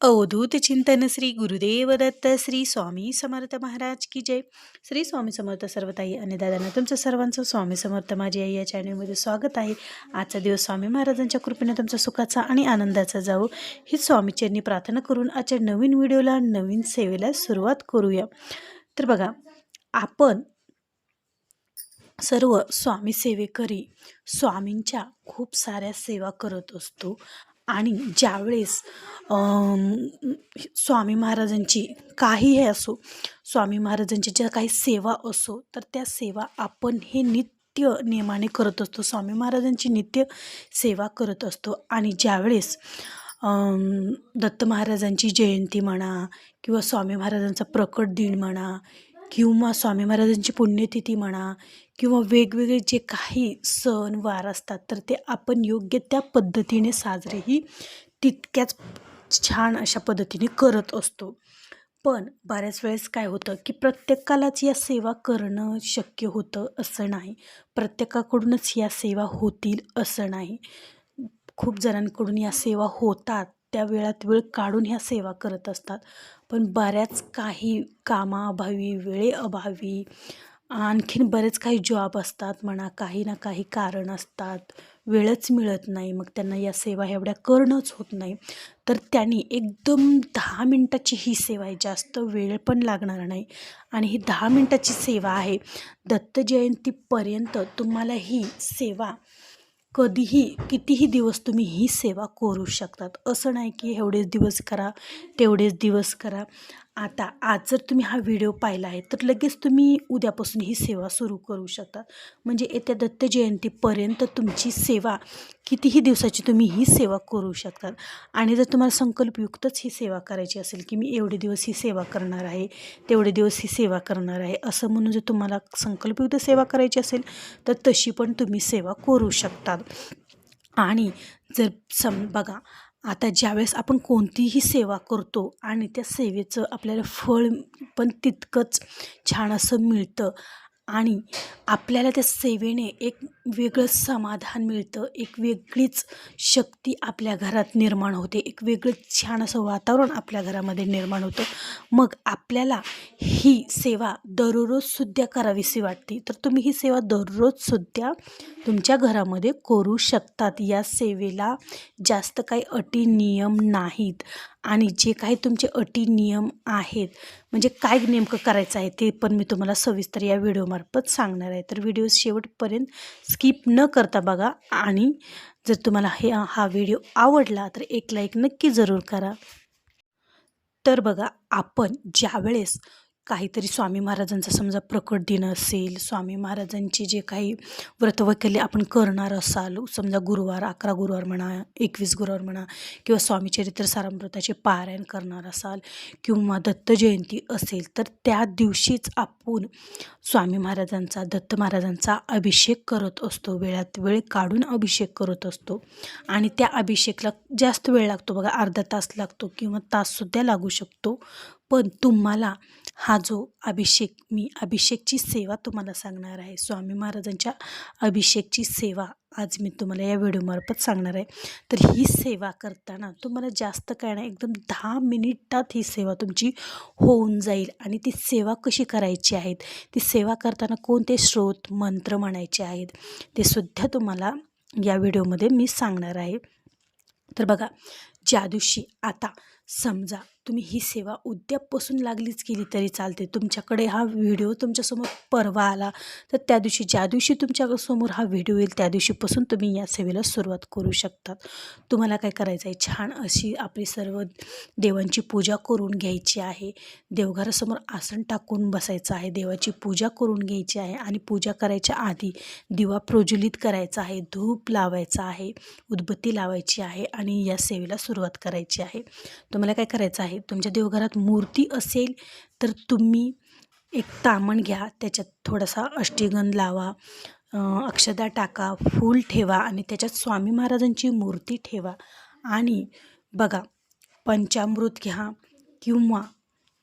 अवधूत चिंतन श्री गुरुदेव दत्त श्री स्वामी समर्थ महाराज की जय. श्री स्वामी समर्थ सर्वताई आणि दादांना तुमचं सर्वांचं स्वामी समर्थ माझी आई या चॅनलमध्ये स्वागत आहे. आजचा दिवस स्वामी महाराजांच्या कृपेने तुमचा सुखाचा आणि आनंदाचा जावो. ही स्वामीचरणी प्रार्थना करून आजच्या नवीन व्हिडिओला नवीन सेवेला सुरुवात करूया. तर बघा आपण सर्व स्वामी सेवेकरी स्वामींच्या खूप साऱ्या सेवा करत असतो. आणि ज्यावेळेस स्वामी महाराजांची काहीही असो स्वामी महाराजांची ज्या काही सेवा असो तर त्या सेवा आपण हे नित्य नियमाने करत असतो. स्वामी महाराजांची नित्य सेवा करत असतो. आणि ज्यावेळेस दत्त महाराजांची जयंती म्हणा किंवा स्वामी महाराजांचा प्रकट दिन म्हणा किंवा स्वामी महाराजांची पुण्यतिथी म्हणा किंवा वेगवेगळे जे काही सण वार असतात तर ते आपण योग्य त्या पद्धतीने साजरेही तितक्याच छान अशा पद्धतीने करत असतो. पण बऱ्याच वेळेस काय होतं की प्रत्येकालाच या सेवा करणं शक्य होतं असं नाही. प्रत्येकाकडूनच या सेवा होतील असं नाही. खूप जणांकडून या सेवा होतात. त्या वेळात वेळ काढून ह्या सेवा करत असतात. पण बऱ्याच काही कामाअभावी वेळेअभावी आणखीन बरेच काही जॉब असतात म्हणा काही ना काही कारण असतात. वेळच मिळत नाही. मग त्यांना या सेवा एवढ्या करणंच होत नाही. तर त्यांनी एकदम दहा मिनटाची ही सेवा आहे. जास्त वेळ पण लागणार नाही. आणि ही दहा मिनटाची सेवा आहे. दत्त जयंतीपर्यंत तुम्हाला ही सेवा कधीही कितीही दिवस तुम्ही ही सेवा करू शकतात. असं नाही की एवढेच दिवस करा तेवढेच दिवस करा. आता आज जर तुम्ही हा व्हिडिओ पाहिला आहे तर लगेच तुम्ही उद्यापासून ही सेवा सुरू करू शकता. म्हणजे येत्या दत्त जयंतीपर्यंत तुमची सेवा कितीही दिवसाची तुम्ही ही सेवा करू शकतात आणि जर तुम्हाला संकल्पयुक्तच ही सेवा करायची असेल की मी एवढे दिवस ही सेवा करणार आहे तेवढे दिवस ही सेवा करणार आहे असं म्हणून जर तुम्हाला संकल्पयुक्त सेवा करायची असेल तर तशी पण तुम्ही सेवा करू शकतात आणि जर सम बघा आता ज्यावेळेस आपण कोणतीही सेवा करतो आणि त्या सेवेचं आपल्याला फळ पण तितकंच छान असं मिळतं. आणि आपल्याला त्या सेवेने एक वेगळं समाधान मिळतं एक वेगळीच शक्ती आपल्या घरात निर्माण होते एक वेगळं छान असं वातावरण आपल्या घरामध्ये निर्माण होतं. मग आपल्याला ही सेवा दररोजसुद्धा करावीशी वाटते. तर तुम्ही ही सेवा दररोजसुद्धा तुमच्या घरामध्ये करू शकतात. या सेवेला जास्त काही अटी नियम नाहीत. आणि जे काही तुमचे अटी नियम आहेत म्हणजे काय नेमकं करायचं आहे ते पण मी तुम्हाला सविस्तर या व्हिडिओमार्फत सांगणार आहे. तर व्हिडिओ शेवटपर्यंत स्किप न करता बघा आणि जर तुम्हाला हे हा व्हिडिओ आवडला तर एक लाईक नक्की जरूर करा. तर बघा आपण ज्यावेळेस काहीतरी स्वामी महाराजांचा समजा प्रकट दिन असेल स्वामी महाराजांचे जे काही व्रतवैकल्य आपण करणार असाल समजा गुरुवार अकरा गुरुवार म्हणा एकवीस गुरुवार म्हणा किंवा स्वामी चरित्र सारामृताचे पारायण करणार असाल किंवा दत्त जयंती असेल तर त्या दिवशीच आपण स्वामी महाराजांचा दत्त महाराजांचा अभिषेक करत असतो. वेळात वेळ काढून अभिषेक करत असतो. आणि त्या अभिषेकला जास्त वेळ लागतो. बघा अर्धा तास लागतो किंवा ताससुद्धा लागू शकतो. पण तुम्हाला हा जो अभिषेक मी अभिषेकची सेवा तुम्हाला सांगणार आहे. स्वामी महाराजांच्या अभिषेकची सेवा आज मी तुम्हाला या व्हिडिओमार्फत सांगणार आहे. तर ही सेवा करताना तुम्हाला जास्त काय नाही एकदम दहा मिनिटात ही सेवा तुमची होऊन जाईल आणि ती सेवा कशी करायची आहेत? ती सेवा करताना कोणते स्रोत मंत्र म्हणायचे आहेत? ते सुद्धा तुम्हाला या व्हिडिओमध्ये मी सांगणार आहे. तर बघा ज्या दिवशी आता समजा तुम्ही ही सेवा उद्यापासून लागलीच केली तरी चालते. तुमच्याकडे हा व्हिडिओ तुमच्यासमोर परवा आला तर त्या दिवशी ज्या दिवशी तुमच्यासमोर हा व्हिडिओ येईल त्या दिवशीपासून तुम्ही या सेवेला सुरुवात करू शकतात. तुम्हाला काय करायचं आहे छान अशी आपली सर्व देवांची पूजा करून घ्यायची आहे. देवघरासमोर आसन टाकून बसायचं आहे. देवाची पूजा करून घ्यायची आहे आणि पूजा करायच्या आधी दिवा प्रज्वलित करायचा आहे धूप लावायचा आहे उदबत्ती लावायची आहे आणि या सेवेला सुरुवात करायची आहे. तुम्हाला काय करायचं आहे? तुमच्या देवघरात मूर्ती असेल तर तुम्ही एक तामण घ्या त्याच्यात थोडासा अष्टीगंध लावा अक्षदा टाका फूल ठेवा आणि त्याच्यात स्वामी महाराजांची मूर्ती ठेवा. आणि बघा पंचामृत घ्या किंवा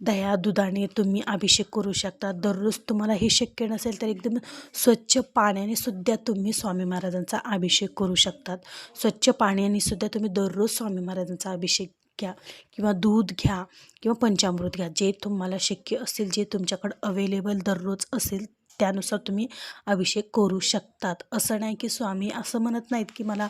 दया दुधाने तुम्ही अभिषेक करू शकता. दररोज तुम्हाला हे शक्य नसेल तर एकदम स्वच्छ पाण्याने सुद्धा तुम्ही स्वामी महाराजांचा अभिषेक करू शकतात. स्वच्छ पाण्याने सुद्धा तुम्ही दररोज स्वामी महाराजांचा अभिषेक घ्या किंवा दूध घ्या किंवा पंचामृत घ्या. जे तुम्हाला शक्य असेल जे तुमच्याकडं अवेलेबल दररोज असेल त्यानुसार तुम्ही अभिषेक करू शकतात. असं नाही की स्वामी असं म्हणत नाहीत की मला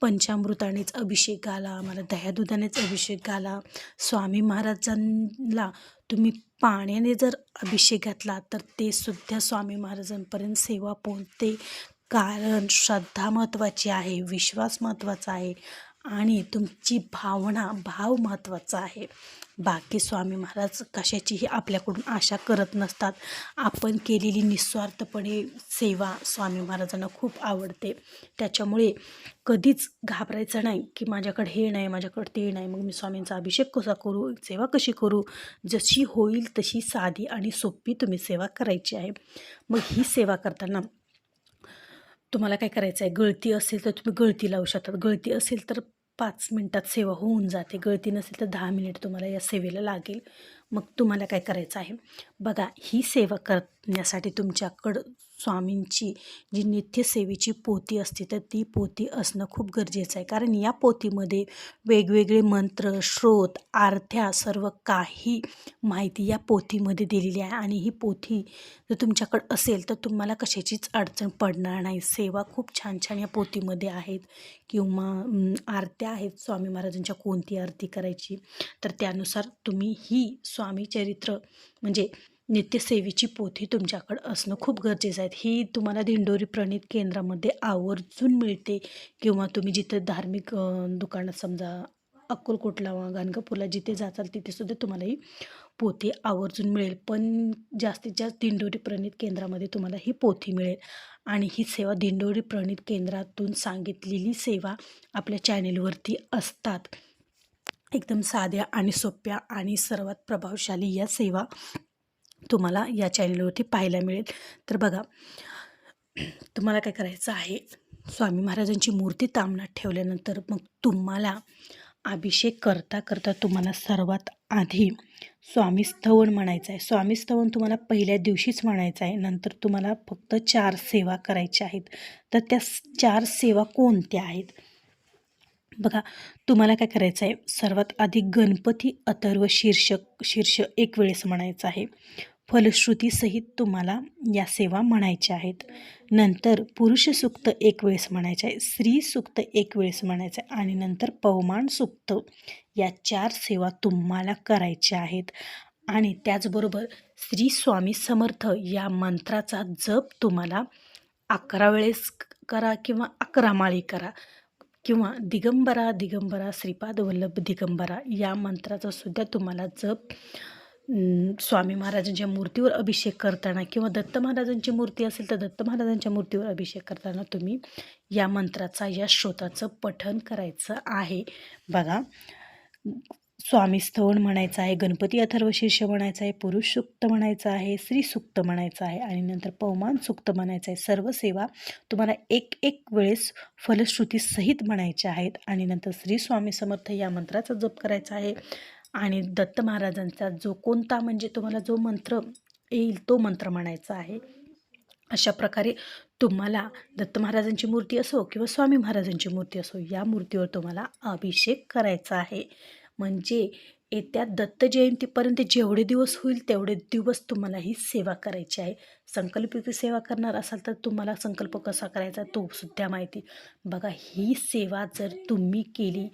पंचामृतानेच अभिषेक घाला मला दह्यादुधानेच अभिषेक घाला. स्वामी महाराजांना तुम्ही पाण्याने जर अभिषेक घातला तर ते सुद्धा स्वामी महाराजांपर्यंत सेवा पोहोचते. कारण श्रद्धा महत्त्वाची आहे विश्वास महत्त्वाचा आहे. आणि तुमची भावना भाव महत्त्वाचा आहे. बाकी स्वामी महाराज कशाचीही आपल्याकडून आशा करत नसतात. आपण केलेली निस्वार्थपणे सेवा स्वामी महाराजांना खूप आवडते. त्याच्यामुळे कधीच घाबरायचं नाही की माझ्याकडे हे नाही माझ्याकडे ते नाही. मग मी स्वामींचा अभिषेक कसा करू सेवा कशी करू? जशी होईल तशी साधी आणि सोपी तुम्ही सेवा करायची आहे. मग ही सेवा करताना तुम्हाला काय करायचं आहे गळती असेल तर तुम्ही गळती लावू शकतात गळती असेल तर पाच मिनटात सेवा होऊन जाते. गळती नसेल तर दहा मिनिट तुम्हाला या सेवेला लागेल. मग तुम्हाला काय करायचं आहे? बघा ही सेवा करण्यासाठी तुमच्याकडं स्वामींची जी नित्यसेवेची पोती असते तर ती पोती असणं खूप गरजेचं आहे. कारण या पोथीमध्ये वेगवेगळे मंत्र श्रोत आरत्या सर्व काही माहिती या पोथीमध्ये दिलेली आहे. आणि ही पोथी जर तुमच्याकडं असेल तर तुम्हाला कशाचीच अडचण पडणार नाही. सेवा खूप छान छान या पोथीमध्ये आहेत. किंवा आरत्या आहेत. स्वामी महाराजांच्या कोणती आरती करायची? तर त्यानुसार तुम्ही ही स्वामी चरित्र म्हणजे नित्यसेवेची पोथी तुमच्याकडं असणं खूप गरजेचं आहे. ही तुम्हाला दिंडोरी प्रणित केंद्रामध्ये आवर्जून मिळते किंवा तुम्ही जिथं धार्मिक दुकानात समजा अक्कलकोटला वा गाणगापूरला जिथे जाचाल तिथेसुद्धा तुम्हाला ही पोथी आवर्जून मिळेल. पण जास्तीत जास्त दिंडोरी प्रणित केंद्रामध्ये तुम्हाला ही पोथी मिळेल. आणि ही सेवा दिंडोरी प्रणित केंद्रातून सांगितलेली सेवा आपल्या चॅनेलवरती असतात. एकदम साध्या आणि सोप्या आणि सर्वात प्रभावशाली या सेवा तुम्हाला या चॅनलवरती पाहायला मिळेल. तर बघा तुम्हाला काय करायचं आहे? स्वामी महाराजांची मूर्ती तामणात ठेवल्यानंतर मग तुम्हाला अभिषेक करता करता तुम्हाला सर्वात आधी स्वामी स्तवन म्हणायचं आहे. स्वामी स्तवन तुम्हाला पहिल्या दिवशीच म्हणायचं आहे. नंतर तुम्हाला फक्त चार सेवा करायच्या आहेत. तर त्या चार सेवा कोणत्या आहेत? बघा तुम्हाला काय करायचं आहे? सर्वात आधी गणपती अथर्व शीर्षक शीर्ष एक वेळेस म्हणायचं आहे. फलश्रुतीसहित तुम्हाला या सेवा म्हणायच्या आहेत. नंतर पुरुष सुक्त एक वेळेस म्हणायचं आहे स्त्री सुक्त एक वेळेस म्हणायचं आहे आणि नंतर पवमान सूक्त या चार सेवा तुम्हाला करायच्या आहेत. आणि त्याचबरोबर श्री स्वामी समर्थ या मंत्राचा जप तुम्हाला अकरा वेळेस करा किंवा अकरा माळी करा किंवा दिगंबरा दिगंबरा श्रीपाद वल्लभ दिगंबरा या मंत्राचा सुद्धा तुम्हाला जप स्वामी महाराजांच्या मूर्तीवर अभिषेक करताना किंवा दत्त महाराजांची मूर्ती असेल तर दत्त महाराजांच्या मूर्तीवर अभिषेक करताना तुम्ही या मंत्राचा या श्रोताचं पठण करायचं आहे. बघा स्वामी स्तवन म्हणायचं आहे गणपती अथर्व शीर्ष म्हणायचं आहे पुरुष सुक्त म्हणायचं आहे स्त्री सुक्त म्हणायचं आहे आणि नंतर पवमान सुक्त म्हणायचं आहे. सर्व सेवा तुम्हाला एक एक वेळेस फलश्रुतीसहित म्हणायच्या आहेत आणि नंतर श्री स्वामी समर्थ या मंत्राचा जप करायचा आहे. आणि दत्त महाराजांचा जो कोणता म्हणजे तुम्हाला जो मंत्र येईल तो मंत्र म्हणायचा आहे. अशा प्रकारे तुम्हाला दत्त महाराजांची मूर्ती असो किंवा स्वामी महाराजांची मूर्ती असो या मूर्तीवर तुम्हाला अभिषेक करायचा आहे. म्हणजे येत्या दत्त जयंतीपर्यंत जेवढे दिवस होईल तेवढे दिवस तुम्हाला ही सेवा करायची आहे. संकल्पित सेवा करणार असाल तर तुम्हाला संकल्प कसा करायचा तो सुद्धा माहिती. बघा ही सेवा जर तुम्ही केली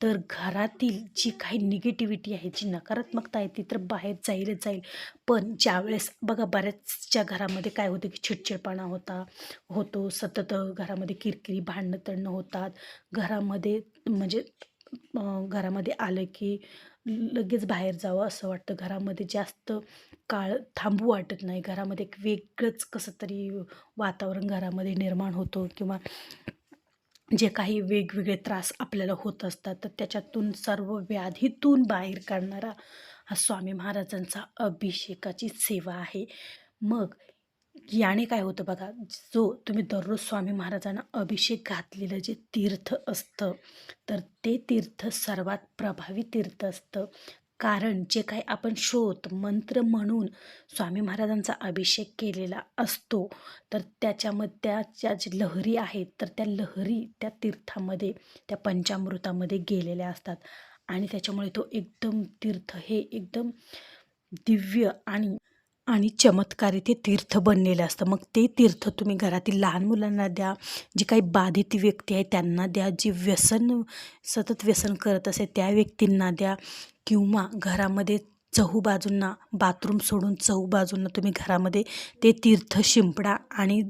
तर घरातील जी काही निगेटिव्हिटी आहे जी नकारात्मकता आहे ती तर बाहेर जाईलच जाईल. पण ज्यावेळेस बघा बऱ्याचच्या घरामध्ये काय होतं की चिडचिडपणा होता होतो. सतत घरामध्ये किरकिरी भांडणं तणणं होतात. घरामध्ये म्हणजे घरामध्ये आलं की लगेच बाहेर जावं असं वाटतं. घरामध्ये जास्त काळ थांबू वाटत नाही. घरामध्ये एक वेगळंच कसं तरी वातावरण घरामध्ये निर्माण होतो किंवा जे काही वेगवेगळे त्रास आपल्याला होत असतात तर त्याच्यातून सर्व व्याधीतून बाहेर काढणारा हा स्वामी महाराजांचा अभिषेकाची सेवा आहे. मग याने काय होतं बघा जो तुम्ही दररोज स्वामी महाराजांना अभिषेक घातलेलं जे तीर्थ असतं तर ते तीर्थ सर्वात प्रभावी तीर्थ असतं. कारण जे काही आपण शोध मंत्र म्हणून स्वामी महाराजांचा अभिषेक केलेला असतो तर त्याच्यामध्ये त्याच्या जे लहरी आहेत तर त्या लहरी त्या तीर्थामध्ये त्या पंचामृतामध्ये गेलेल्या असतात. आणि त्याच्यामुळे तो एकदम तीर्थ हे एकदम दिव्य आणि आणि चमत्कारी ते तीर्थ बनलेलं असतं. मग ते तीर्थ तुम्ही घरातील लहान मुलांना द्या जी काही बाधित व्यक्ती आहे त्यांना द्या जी व्यसन सतत व्यसन करत असे त्या व्यक्तींना द्या किंवा घरामध्ये चहू बाजूंना बाथरूम सोडून चहू बाजूंना तुम्ही घरामध्ये ते तीर्थ शिंपडा आणि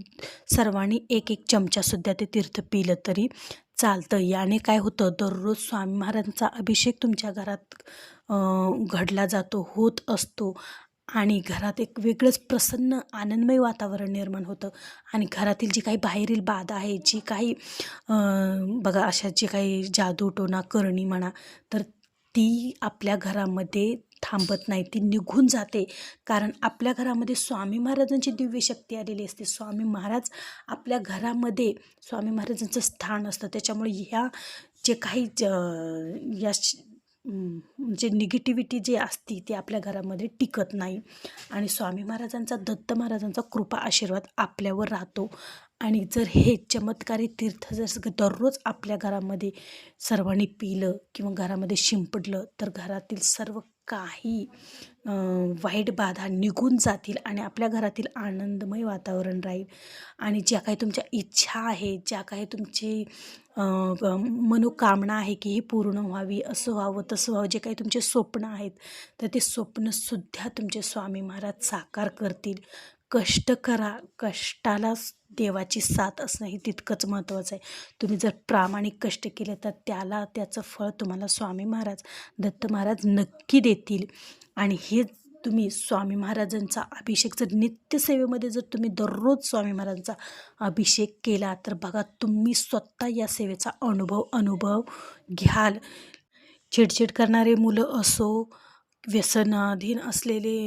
सर्वांनी एक एक चमचासुद्धा ते तीर्थ पिलं तरी चालतं. याने काय होतं दररोज स्वामी महाराजांचा अभिषेक तुमच्या घरात घडला जातो होत असतो. आणि घरात एक वेगळंच प्रसन्न आनंदमय वातावरण निर्माण होतं. आणि घरातील जी काही बाहेरील बाधा आहे जी काही बघा अशा जी काही जादूटोना करणी म्हणा तर ती आपल्या घरामध्ये थांबत नाही. ती निघून जाते. कारण आपल्या घरामध्ये स्वामी महाराजांची दिव्य शक्ती आलेली असते. स्वामी महाराज आपल्या घरामध्ये स्वामी महाराजांचं स्थान असतं. त्याच्यामुळे ह्या जे काही ज- या श- म्हणजे निगेटिव्हिटी जी असती ती आपल्या घरामध्ये टिकत नाही. आणि स्वामी महाराजांचा दत्त महाराजांचा कृपा आशीर्वाद आपल्यावर राहतो. आणि जर हे चमत्कारी तीर्थ जर सगळं दररोज आपल्या घरामध्ये सर्वांनी पिलं किंवा घरामध्ये शिंपडलं तर घरातील सर्व काही वाईट बाधा निघून जातील आणि आपल्या घरातील आनंदमय वातावरण राहील. आणि ज्या काही तुमच्या इच्छा आहे ज्या काही तुमची मनोकामना आहे की ही पूर्ण व्हावी असं व्हावं तसं व्हावं जे काही तुमचे स्वप्न आहेत तर ते स्वप्नसुद्धा तुमचे स्वामी महाराज साकार करतील. कष्ट करा. कष्टाला देवाची साथ असणं हे तितकंच महत्त्वाचं आहे. तुम्ही जर प्रामाणिक कष्ट केले तर त्याला त्याचं फळ तुम्हाला स्वामी महाराज दत्त महाराज नक्की देतील. आणि हे तुम्ही स्वामी महाराजांचा अभिषेक जर नित्यसेवेमध्ये जर तुम्ही दररोज स्वामी महाराजांचा अभिषेक केला तर बघा तुम्ही स्वतः या सेवेचा अनुभव अनुभव घ्याल. चिडचिड करणारे मुलं असो व्यसनाधीन असलेले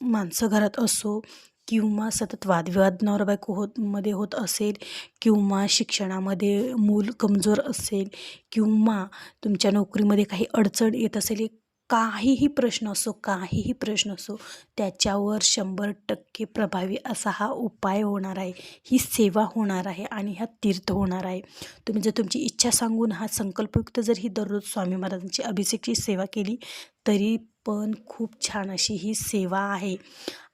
माणसं घरात असो किंवा सतत वादविवाद नवरा बायको होत मध्ये होत असेल किंवा शिक्षणामध्ये मूल कमजोर असेल किंवा तुमच्या नोकरीमध्ये काही अडचण येत असेल एक काहीही प्रश्न असो काहीही प्रश्न असो त्याच्यावर शंभर टक्के प्रभावी असा हा उपाय होणार आहे. ही सेवा होणार आहे आणि हा तीर्थ होणार आहे. तुम्ही जर तुमची इच्छा सांगून हा संकल्पयुक्त जर ही दररोज स्वामी महाराजांची अभिषेकची सेवा केली तरी पण खूप छान अशी ही सेवा आहे.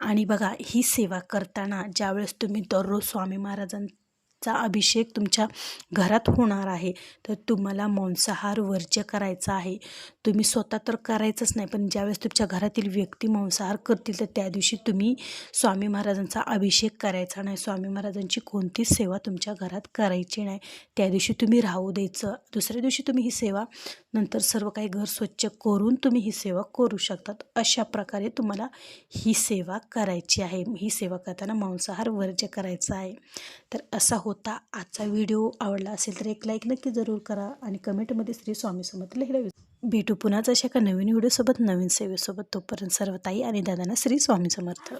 आणि बघा ही सेवा करताना ज्यावेळेस तुम्ही दररोज स्वामी चा अभिषेक तुमच्या घरात होणार आहे. तर तुम्हाला मांसाहार वर्ज्य करायचा आहे. तुम्ही स्वतः तर करायचंच नाही पण ज्यावेळेस तुमच्या घरातील व्यक्ती मांसाहार करतील तर त्या दिवशी तुम्ही स्वामी महाराजांचा अभिषेक करायचा नाही. स्वामी महाराजांची कोणतीच सेवा तुमच्या घरात करायची नाही. त्या दिवशी तुम्ही राहू द्यायचं. दुसऱ्या दिवशी तुम्ही ही सेवा नंतर सर्व काही घर स्वच्छ करून तुम्ही ही सेवा करू शकतात. अशा प्रकारे तुम्हाला ही सेवा करायची आहे. ही सेवा करताना मांसाहार वर्ज्य करायचा आहे. तर असा होता आजचा व्हिडिओ. आवडला असेल तर एक लाईक नक्की जरूर करा आणि कमेंटमध्ये श्री स्वामी समर्थ लिहिला भेटू पुन्हाच अशा एका नवीन व्हिडिओसोबत नवीन सेवेसोबत. तोपर्यंत सर्व ताई आणि दादांना श्री स्वामी समर्थ.